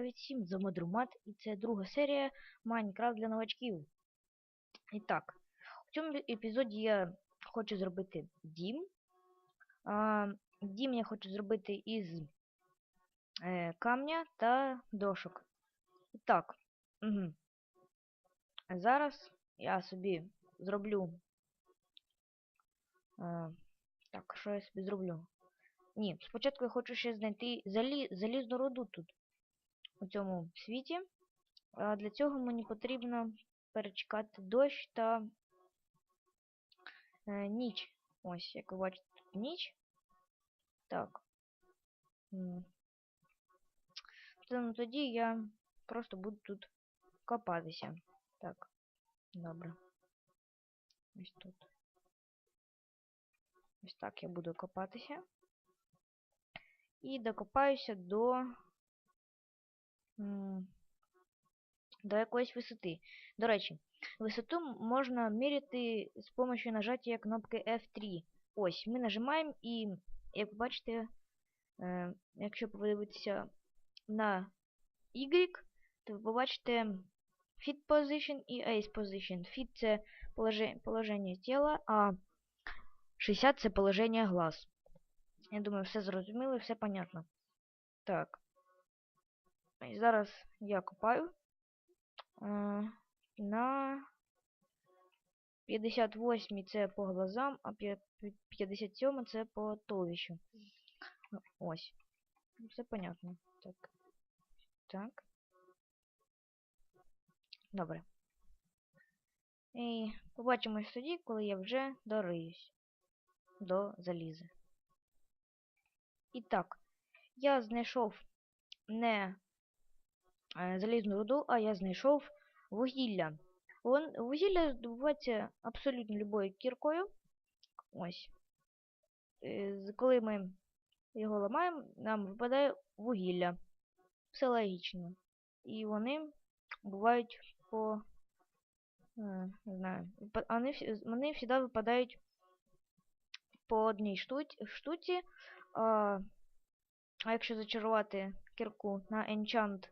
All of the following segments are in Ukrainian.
Привіт всім, з вами і це друга серія Майнкрафт для новачків. І так, в цьому епізоді я хочу зробити дім. А, дім я хочу зробити із е, камня та дошок. І так, угу. зараз я собі зроблю. Е, так, що я собі зроблю? Ні, спочатку я хочу ще знайти залі... залізну руду тут у цьому світі. Для цього мені потрібно перечекати дощ та е, ніч. Ось, як ви бачите, тут ніч. Так. Ну, тоді я просто буду тут копатися. Так, добре. Ось тут. Ось так я буду копатися. І докопаюся до до якоїсь висоти. До речі, висоту можна міряти з допомогою нажаття кнопки F3. Ось, ми нажимаємо і, як ви бачите, е, якщо подивитися на Y, то ви побачите Fit Position і Ace Position. Fit це положення, положення тіла, а 60 це положення глаз. Я думаю, все зрозуміло і все понятно. Так. Зараз я копаю на 58 це по глазам, а 57 це по туловищу. Ну, Ось. Все понятно. Так. Так. Добре. І побачимось тоді, коли я вже дориюсь до залізи. І так, я знайшов не залізну руду, а я знайшов вугілля. Вон, вугілля здобувається абсолютно любою кіркою. Ось. Е, коли ми його ламаємо, нам випадає вугілля. Все логічно. І вони бувають по. е, Не знаю. Вони, вони завжди випадають по одній штуці, а якщо зачарувати кірку на Enchant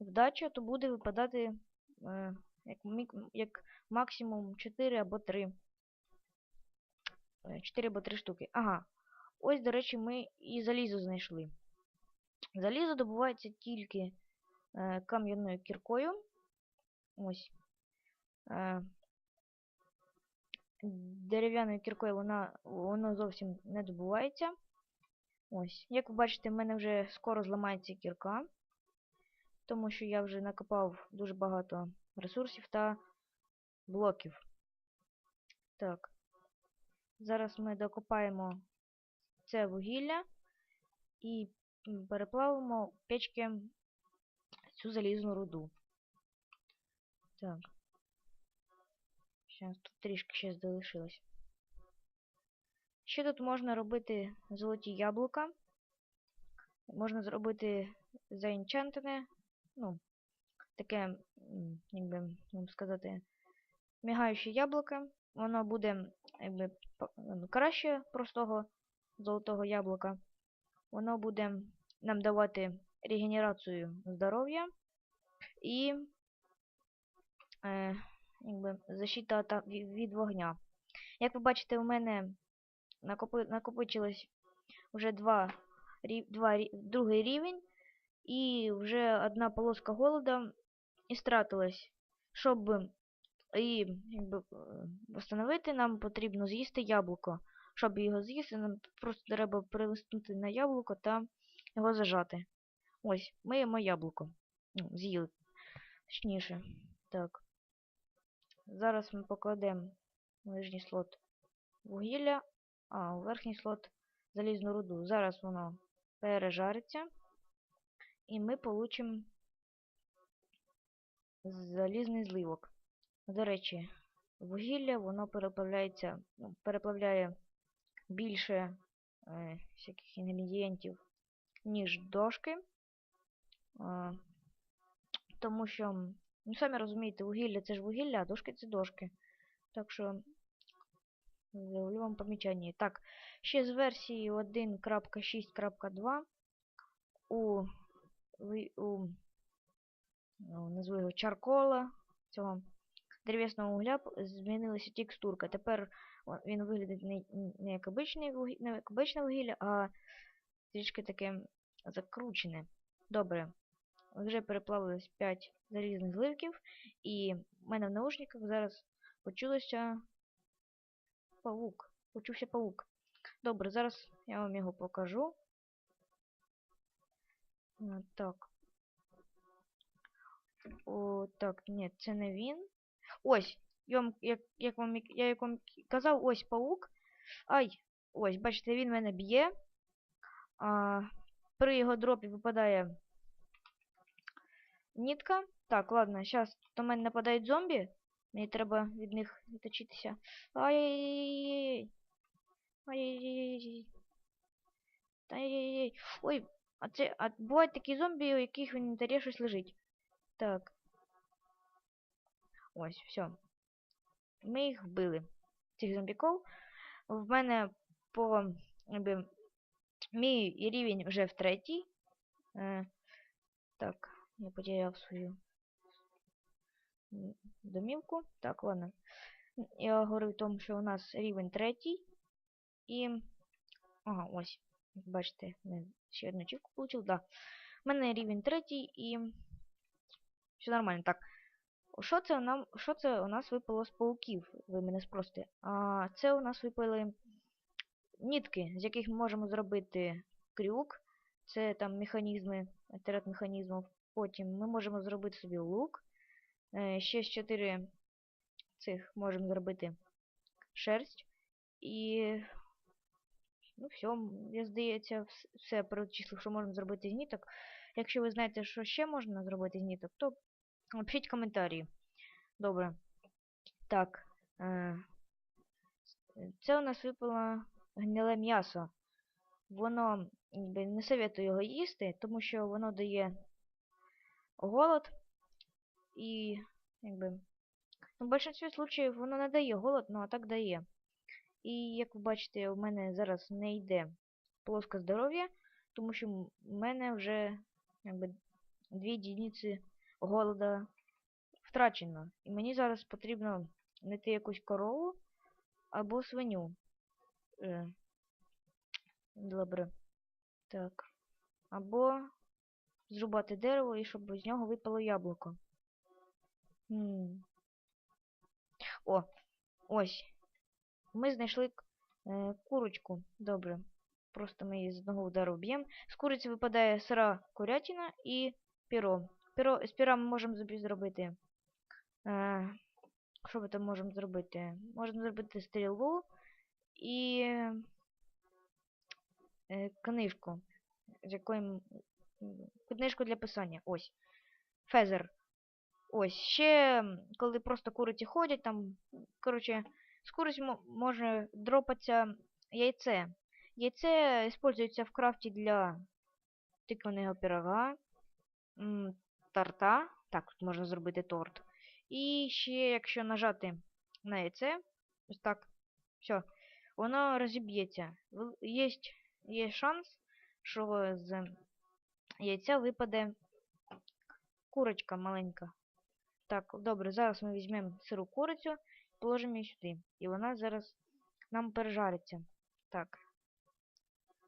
вдача, то буде випадати е, як, як максимум 4 або 3. 4 або 3 штуки. Ага. Ось, до речі, ми і залізо знайшли. Залізо добувається тільки е, кам'яною кіркою. Ось. Е, дерев'яною кіркою вона, воно зовсім не добувається. Ось. Як ви бачите, в мене вже скоро зламається кірка, тому що я вже накопав дуже багато ресурсів та блоків. Так. Зараз ми докопаємо це вугілля і переплавимо в печки цю залізну руду. Так. Зараз тут трішки ще залишилось. Ще тут можна робити золоті яблука. Можна зробити заінчантене, ну, таке, як би вам сказати, мігаюче яблуко. Воно буде якби, ну, краще простого золотого яблука. Воно буде нам давати регенерацію здоров'я і е, якби, защита та- ві- від вогня. Як ви бачите, у мене накопи, накопичилось вже два, рі- два, другий рівень, і вже одна полоска голода і стратилась. Щоб і якби, е, встановити, нам потрібно з'їсти яблуко. Щоб його з'їсти, нам просто треба перелистнути на яблуко та його зажати. Ось, ми їмо яблуко. Ну, з'їли. Точніше. Так. Зараз ми покладемо в нижній слот вугілля, а у верхній слот залізну руду. Зараз воно пережариться. І ми получимо залізний зливок. До речі, вугілля воно переплавляється, ну, переплавляє більше е, всяких інгредієнтів, ніж дошки. А, тому що, ну самі розумієте, вугілля це ж вугілля, а дошки це дошки. Так що зроблю вам помічання. Так, ще з версії 1.6.2 у, у назву його чаркола, цього дерев'ясного угля змінилася текстурка. Тепер він виглядить не, не як обичне не вугілля, а трішки таке закручене. Добре. Вже переплавилось 5 залізних зливків, і в мене в наушниках зараз почулося павук. Почувся павук. Добре, зараз я вам його покажу. А, Так. О, так, ні, це не він. Ось, я як, вам, я як вам казав, ось паук. Ай, ось, бачите, він мене б'є. А, при його дропі випадає нітка. Так, ладно, зараз до мене нападають зомбі. Мені треба від них відточитися. Ай-яй-яй-яй. Ай-яй-яй-яй. Ай-яй-яй. Ой, а це. А бувають такі зомбі, у яких в інвентарі щось лежить. Так. Ось, все. Ми їх вбили. Цих зомбіков. В мене по. Якби, мій рівень вже в третій. Е, так, я потеряв свою домівку. Так, ладно. Я говорю в тому, що у нас рівень третій. І. Ага, ось. Бачите, ще одну чівку получив. Да. У мене рівень третій і. Все нормально. Так. Що це нам. Що це у нас випало з пауків? Ви мене спросите. А це у нас випали нітки, з яких ми можемо зробити крюк. Це там механізми, ряд механізмів. Потім ми можемо зробити собі лук. Е, ще з 4 цих можемо зробити шерсть. І. Ну, все, я здається, вс- все перечислив, що можна зробити з ніток. Якщо ви знаєте, що ще можна зробити з ніток, то напишіть коментарі. Добре. Так. Е, це у нас випало гниле м'ясо. Воно не советую його їсти, тому що воно дає голод. І якби. Ну, в більшості случаїв воно не дає голод, ну а так дає. І як ви бачите, у мене зараз не йде плоске здоров'я, тому що в мене вже якби дві одиниці голода втрачено. І мені зараз потрібно знайти якусь корову або свиню. Е, добре. Так. Або зрубати дерево і щоб з нього випало яблуко. М. О, ось. Ми знайшли е, курочку. Добре. Просто ми її з одного удару б'ємо. З куриці випадає сира курятина і піро. Піро з піра ми можемо зробити. Е, що ми там можемо зробити? Можемо зробити стрілу і е, книжку. З м, книжку для писання. Ось. Фезер. Ось. Ще коли просто куриці ходять, там. Коротше, з куриць мо- може дропатися яйце. Яйце использується в крафті для тикваного пирога, торта. Так, тут можна зробити торт. І ще, якщо нажати на яйце, ось так, все, воно розіб'ється. Єсть, є шанс, що з яйця випаде курочка маленька. Так, добре, зараз ми візьмемо сиру курицю, положимо її сюди. І вона зараз нам пережариться. Так.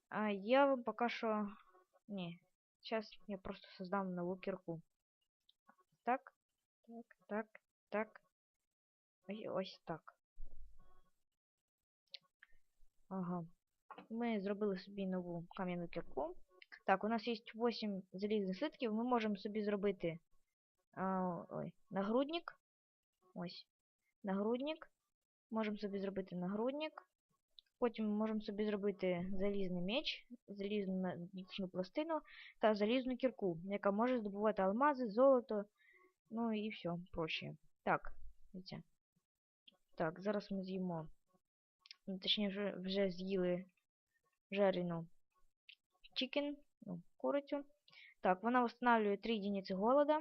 А я вам пока що... Не. Сейчас я просто создам нову кирку. Так, так, так, так. І ось так. Ага. Ми зробили собі нову кам'яну кірку. Так, у нас є 8 залізних слитків. Ми можемо собі зробити а, ой, нагрудник. Ось. Нагрудник. Можемо собі зробити нагрудник. Потім можемо собі зробити залізний меч, залізну медичну пластину та залізну кірку, яка може здобувати алмази, золото, ну і все прочее. Так, дивіться. Так, зараз ми з'їмо. Ну, Точніше, вже, з'їли жарену чикен, ну, курицю. Так, вона встановлює 3 единиці голода.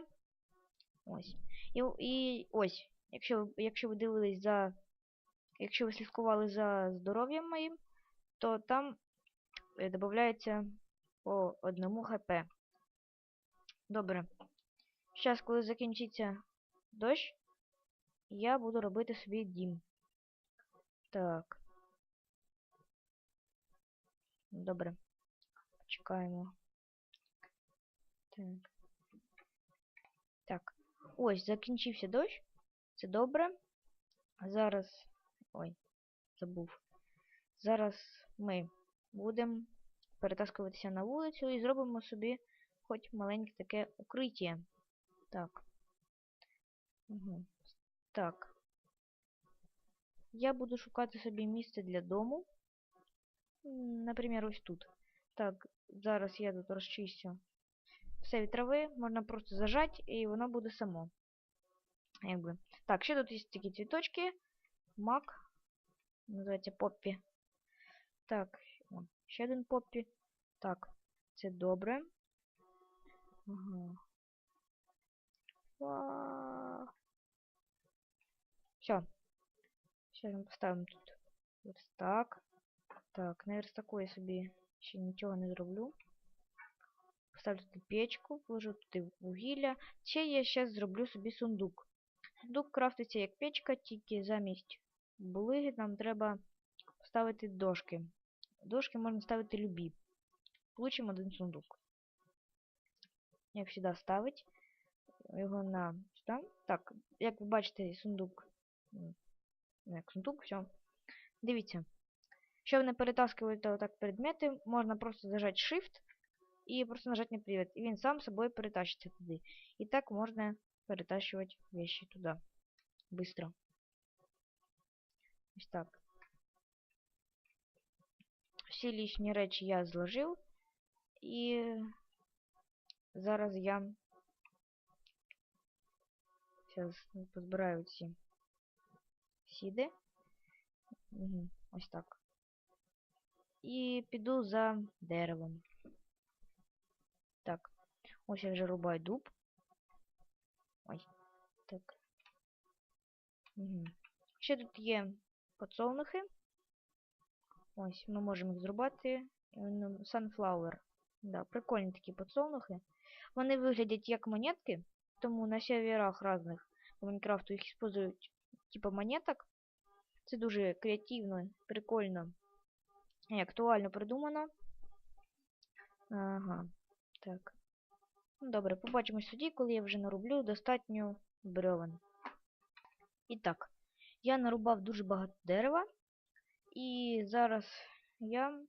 Ось. І, і ось, якщо, якщо ви дивились за Якщо ви слідкували за здоров'ям моїм, то там е, додається по одному хп. Добре. Зараз, коли закінчиться дощ, я буду робити собі дім. Так. Добре. Почекаємо. Так. Так. Ось, закінчився дощ. Це добре. Зараз. Ой, забув. Зараз ми будемо перетаскуватися на вулицю і зробимо собі хоч маленьке таке укриття. Так. Угу. Так. Я буду шукати собі місце для дому. Наприклад, ось тут. Так, зараз я тут розчистю все від трави, можна просто зажати, і воно буде само. Якби. Так, ще тут є такі цвіточки. Мак. Називається Поппі. Так, о, ще один Поппі. Так, це добре. Ага. Вау. Все. Сейчас ми поставимо тут верстак. Так, на верстаку я собі ще нічого не зроблю. Поставлю тут печку, вложу туди вугілля. Ще я зараз зроблю собі сундук. Сундук крафтиться як печка, тільки замість булиги нам треба ставити дошки. Дошки можна ставити любі. Получимо один сундук. Як завжди ставить його на сюди. Так, як ви бачите, сундук. Як сундук, все. Дивіться. Щоб не перетаскувати отак предмети, можна просто зажати Shift і просто нажати на привід. І він сам собою перетащиться туди. І так можна перетащувати вещи туди. Быстро. Ось так. Всі лишні речі я зложив. І зараз я зараз позбираю ці сіди. Угу, ось так. І піду за деревом. Так, ось я вже рубаю дуб. Ой, так. Угу. Ще тут є подсолнухи. Ось, ми можемо їх зрубати. Sunflower. Да, прикольні такі подсолнухи. Вони виглядять як монетки, тому на серверах різних по Майнкрафту їх використовують типа монеток. Це дуже креативно, прикольно і актуально придумано. Ага, так. Ну, добре, побачимось тоді, коли я вже нароблю достатньо бревен. І так, я нарубав дуже багато дерева. І зараз я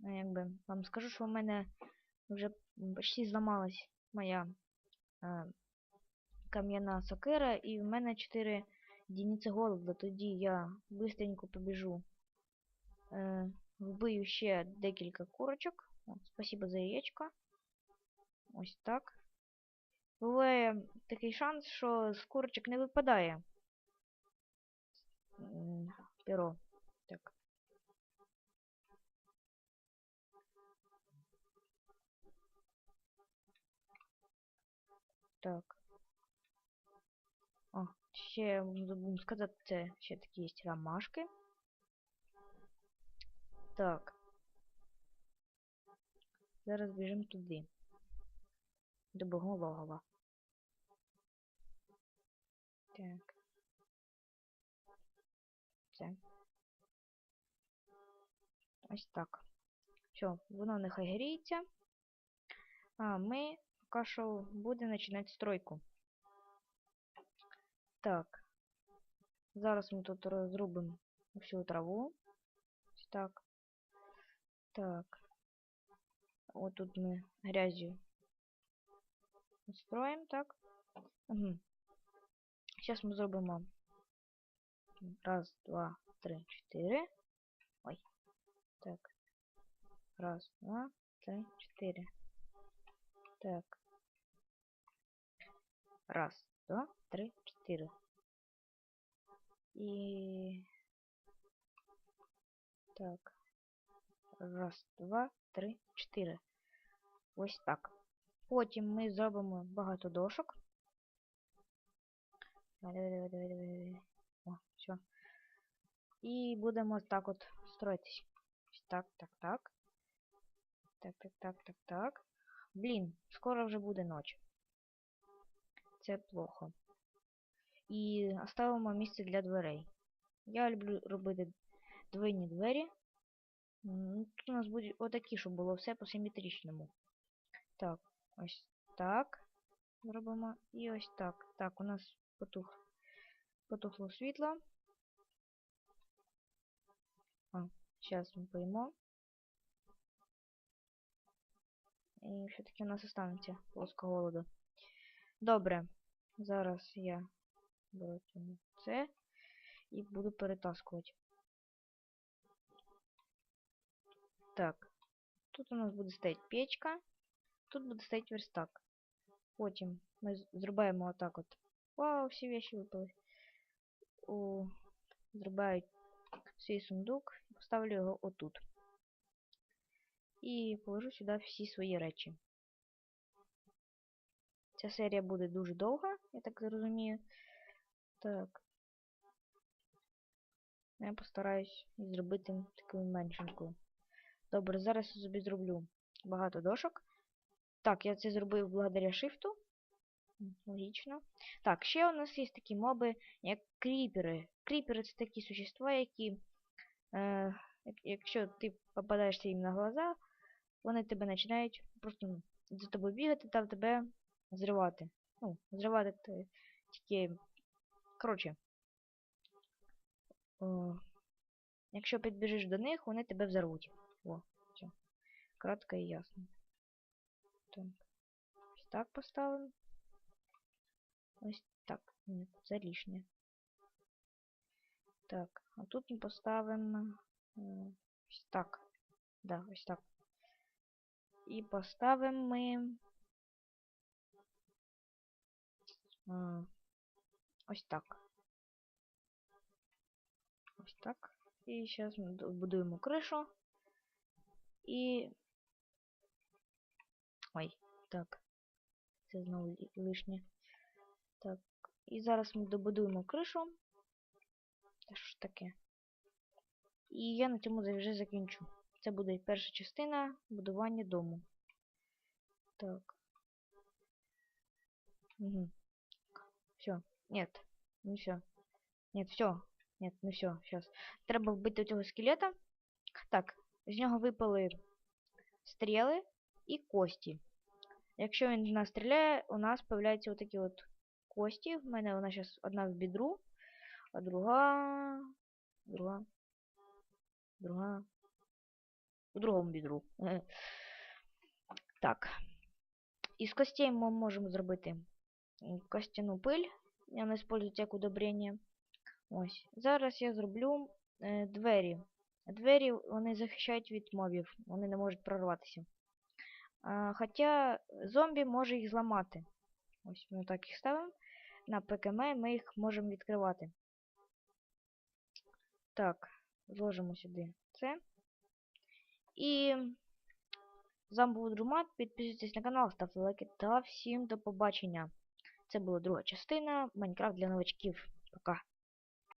якби, вам скажу, що в мене вже почти зламалась моя е, кам'яна сокира, і в мене 4 единиці голода. Тоді я быстренько побіжу. Е, вбию ще декілька курочок. Спасибо за яєчко. Ось так. Буває такий шанс, що з курочок не випадає. Перо. Так. Так. О, ще забув сказати, це ще такі є ромашки. Так. Зараз біжимо туди. До богологова. Так. Це. Ось так. Все, воно нехай гріється. А ми поки що будемо починати стройку. Так. Зараз ми тут розрубимо всю траву. Ось так. Так. Вот тут мы устроим, так. Угу. Сейчас мы зробимо раз, два, три, четыре. Ой. Так. Раз, два, три, четыре. Так. Раз, два, три, четыре. И... Так. Раз, два, три, чотири. Ось так. Потім ми зробимо багато дошок. О, все. І будемо так от строїтись. Так, так, так. Так, так, так, так, так. Блін, скоро вже буде ніч. це плохо. І оставимо місце для дверей. Я люблю робити двойні двері. Тут у нас будуть отакі, щоб було все по симетричному. Так, ось так. Робимо. І ось так. Так, у нас потух... потухло світло. А, зараз ми поїмо. І все-таки у нас останеться плоска голоду. Добре. Зараз я беру це і буду перетаскувати. Так. Тут у нас буде стояти печка. Тут буде стояти верстак. Потім ми зробимо отак от. Вау, всі вещи випали. О, зробаю свій сундук і поставлю його отут. І положу сюди всі свої речі. Ця серія буде дуже довга, я так зрозумію. Так. Я постараюсь зробити таку меншеньку. Добре, зараз я собі зроблю багато дошок. Так, я це зробив благодаря шифту. Логічно. Так, ще у нас є такі моби, як кріпери. Кріпери це такі существа, які, е, якщо ти попадаєшся їм на глаза, вони тебе починають просто за тобою бігати та тебе зривати. Ну, зривати тільки. Коротше. О, якщо підбіжиш до них, вони тебе взорвуть. О, все. Кратко і ясно. Так. Ось так поставимо. Ось так. Ні, це лишнє. Так, а тут ми поставимо ось так. Да, ось так. І поставимо ми. Ось так. Ось так. Зараз ми д- будуємо кришу. І. Ой, так. Це знову лишнє. Так. І зараз ми добудуємо кришу. Та що ж таке? І я на цьому вже закінчу. Це буде перша частина будування дому. Так. Угу. Все. Нет. Не все. Нет, все. Нет, не все. Сейчас. Треба вбити цього скелета. Так, з нього випали стріли і кості. Якщо він в нас стріляє, у нас появляються отакі от кості. В мене вона зараз одна в бідру, а друга. Друга. Друга. В другому бідру. Так. Із костей ми можемо зробити костяну пиль. І Вона использується як удобрення. Ось. Зараз я зроблю е, двері. Двері вони захищають від мобів, вони не можуть прорватися. Хоча зомбі може їх зламати. Ось ми так їх ставимо. На ПКМ ми їх можемо відкривати. Так, зложимо сюди це. І вами був Друмат. Підписуйтесь на канал, ставте лайки та всім до побачення. Це була друга частина Майнкрафт для новачків. Пока.